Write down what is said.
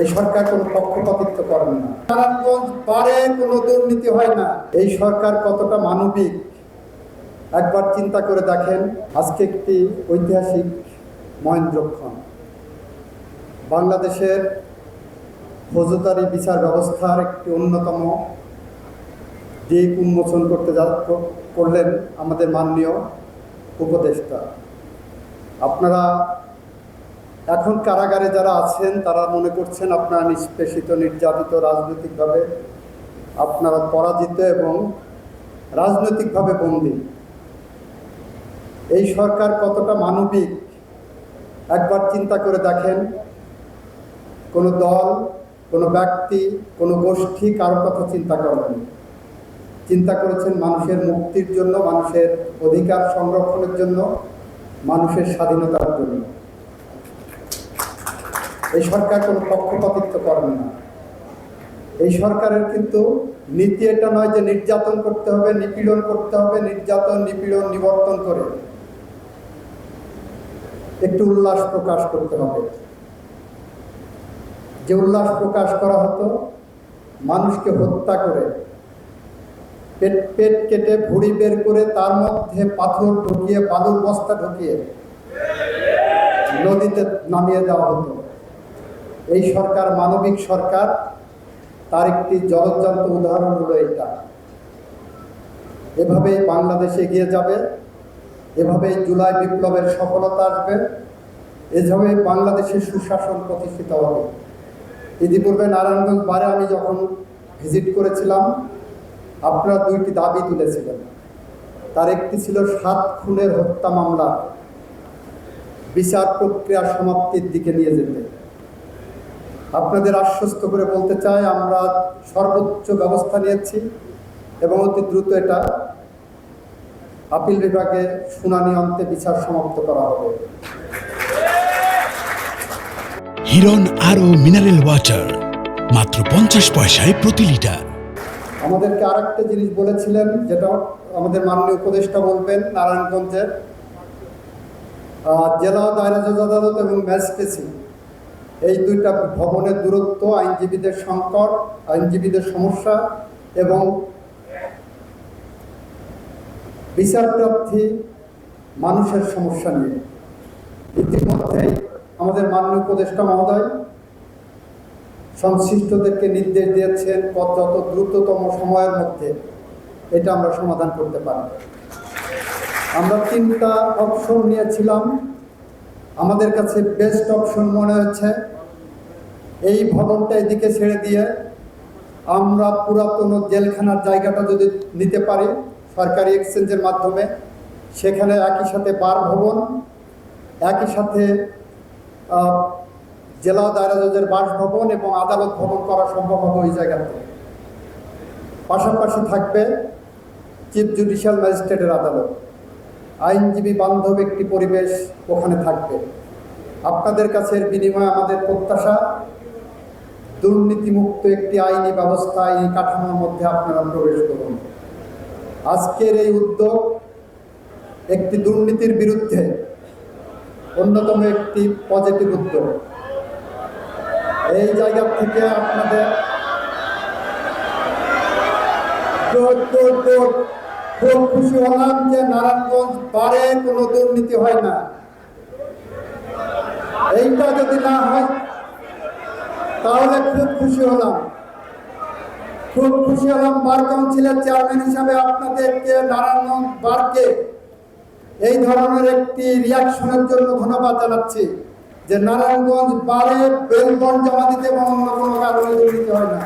এই সরকার কোনো পক্ষপাতিত্ব করেন না। নারায়ণগঞ্জ পারে কোনো দুর্নীতি হয় না। এই সরকার কতটা মানবিক? একবার চিন্তা করে দেখেন, আজকে একটি ঐতিহাসিক মহেন্দ্রক্ষণ। বাংলাদেশের ফৌজদারি বিচার ব্যবস্থার একটি অন্যতম দিক উন্মোচন করতে করলেন আমাদের মাননীয় উপদেষ্টা। আপনারা এখন কারাগারে যারা আছেন, তারা মনে করছেন আপনারা নিষ্পেষিত, নির্যাতিত রাজনৈতিকভাবে আপনারা পরাজিত এবং রাজনৈতিকভাবে বন্দী। এই সরকার কতটা মানবিক, একবার চিন্তা করে দেখেন, কোনো দল, কোনো ব্যক্তি, কোনো গোষ্ঠী কারও কথা চিন্তা করেন। চিন্তা করেছেন মানুষের মুক্তির জন্য, মানুষের অধিকার সংরক্ষণের জন্য, মানুষের স্বাধীনতার জন্য। এই সরকার কোনো পক্ষপাতিত্ব করেন না। এই সরকারের কিন্তু নীতি এটা নয় যে নির্যাতন করতে হবে, নিপীড়ন করতে হবে, নির্যাতন, নিপীড়ন, নিবর্তন করে। একটু উল্লাস প্রকাশ করতে হবে। যে উল্লাস প্রকাশ করা হতো, মানুষকে হত্যা করে, পেট পেট কেটে ভুড়ি বের করে তার মধ্যে পাথর ঢুকিয়ে, বালুর বস্তা ঢুকিয়ে নদীতে নামিয়ে দেওয়া হতো। এই সরকার মানবিক সরকার, তার একটি জলজ্জান্ত উদাহরণ হলো এটা এভাবেই বাংলাদেশ এগিয়ে যাবে, এভাবেই জুলাই বিপ্লবের সফলতা আসবে এভাবে বাংলাদেশের সুশাসন প্রতিষ্ঠিত হবে। ইতিপূর্বে নারায়ণগঞ্জ বারে আমি যখন ভিজিট করেছিলাম, আপনারা দুইটি দাবি তুলেছিলেন। তার একটি ছিল সাত খুনের হত্যা মামলা। বিচার প্রক্রিয়া সমাপ্তির দিকে নিয়ে যেতে। আপনাদের আশ্বস্ত করে বলতে চাই আমরা সর্বোচ্চ ব্যবস্থা নিয়েছি এবং অতি দ্রুত এটা আপিল বিভাগে শুনানি অন্তে বিচার সমাপ্ত করা হবে। হিরন আরও মিনারেল ওয়াটার মাত্র পঞ্চাশ পয়সায় প্রতি লিটার। আমাদেরকে আরেকটা জিনিস বলেছিলেন যেটা আমাদের মাননীয় উপদেষ্টা বলবেন নারায়ণগঞ্জের জেলা দায়রা জজ আদালত এবং ম্যাজিস্ট্রেসি। এই দুইটা ভবনের দূরত্ব, আইনজীবীদের সংকট, আইনজীবীদের সমস্যা এবং বিচারপ্রার্থী মানুষের সমস্যা নিয়ে। ইতিমধ্যেই আমাদের মাননীয় উপদেষ্টা মহোদয় সংশ্লিষ্টদেরকে নির্দেশ দিয়েছেন যত দ্রুততম সময়ের মধ্যে এটা আমরা সমাধান করতে পারি আমরা তিনটা অপশন নিয়েছিলাম। আমাদের কাছে বেস্ট অপশন মনে হচ্ছে। এই ভবনটা এদিকে ছেড়ে দিয়ে আমরা পুরাতন জেলখানার জায়গাটা যদি নিতে পারি সরকারি এক্সচেঞ্জের মাধ্যমে, সেখানে একই সাথে বার ভবন, একই সাথে জেলা দায়রা জজের বাসভবন এবং আদালত ভবন করা সম্ভব হবে ওই জায়গাতে। পাশাপাশি থাকবে চিফ জুডিশিয়াল ম্যাজিস্ট্রেটের আদালত। আইনজীবী বান্ধব একটি পরিবেশ ওখানে থাকবে আপনাদের কাছে বিনিময়ে আমাদের প্রত্যাশা, দুর্নীতিমুক্ত একটি আইনি ব্যবস্থা, আইনি কাঠামোর মধ্যে আপনারা প্রবেশ করুন আজকের এই উদ্যোগ একটি দুর্নীতির বিরুদ্ধে অন্যতম একটি পজিটিভ উদ্যোগ এই জায়গা থেকে আপনাদের। খুব খুশি হলাম যে নারায়ণগঞ্জ পারে, কোনো দুর্নীতি হয় না। এইটা যদি না হয়, তাহলে খুব খুশি হলাম। খুব খুশি হলাম বার কাউন্সিলের চেয়ারম্যান হিসাবে আপনাদেরকে নারায়ণগঞ্জ বারকে। এই ধরনের একটি রিয়াকশনের জন্য ধন্যবাদ জানাচ্ছি যে নারায়ণগঞ্জ বারে, বেলবন জমা দিতে এবং অন্য কোনো কারণে দুর্নীতি হয় না।